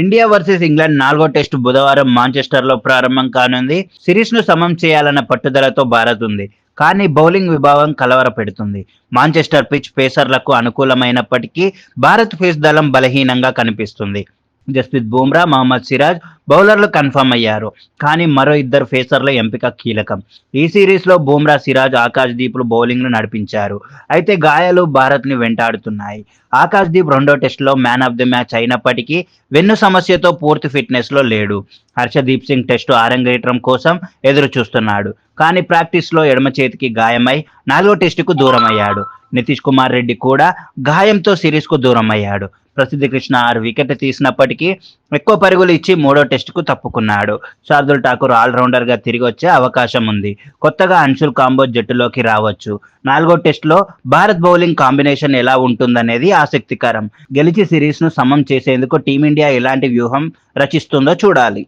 India versus England నాలుగో test బుధవారం మాంచెస్టర్లో ప్రారంభం కానుంది. సిరీస్ను సమం చేయాలన్న పట్టుదలతో భారత్ ఉంది. కానీ బౌలింగ్ విభాగం కలవర పెడుతుంది మాంచెస్టర్ పిచ్ పేసర్లకు అనుకూలమైనప్పటికీ భారత్ ఫేస్ దళం బలహీనంగా కనిపిస్తుంది. జస్ప్రీత్ బుమ్రా మహమ్మద్ సిరాజ్ బౌలర్లు కన్ఫర్మ్ అయ్యారు. కానీ మరో ఇద్దరు ఫేసర్ల ఎంపిక కీలకం. ఈ సిరీస్లో బుమ్రా సిరాజ్ ఆకాష్ దీప్లు బౌలింగ్ను నడిపించారు. అయితే గాయాలు భారత్ని వెంటాడుతున్నాయి. ఆకాష్ దీప్ రెండో టెస్టులో మ్యాన్ ఆఫ్ ది మ్యాచ్ అయినప్పటికీ వెన్ను సమస్యతో పూర్తి ఫిట్నెస్లో లేడు. హర్షదీప్ సింగ్ టెస్టు ఆరంగేట్రం కోసం ఎదురు చూస్తున్నాడు కానీ ప్రాక్టీస్లో ఎడమ చేతికి గాయమై నాలుగో టెస్టుకు దూరమయ్యాడు. నితీష్ కుమార్ రెడ్డి కూడా గాయంతో సిరీస్కు దూరం అయ్యాడు ప్రసిద్ధి కృష్ణ ఆరు వికెట్ తీసినప్పటికీ ఎక్కువ పరుగులు ఇచ్చి మూడో టెస్టుకు తప్పుకున్నాడు. శార్దుల్ ఠాకూర్ ఆల్రౌండర్గా తిరిగి వచ్చే అవకాశం ఉంది. కొత్తగా అన్షుల్ కాంబో జట్టులోకి రావచ్చు. నాలుగో టెస్టులో భారత్ బౌలింగ్ కాంబినేషన్ ఎలా ఉంటుందనేది ఆసక్తికరం. గెలిచి సిరీస్ను సమం చేసేందుకు టీమిండియా ఎలాంటి వ్యూహం రచిస్తుందో చూడాలి.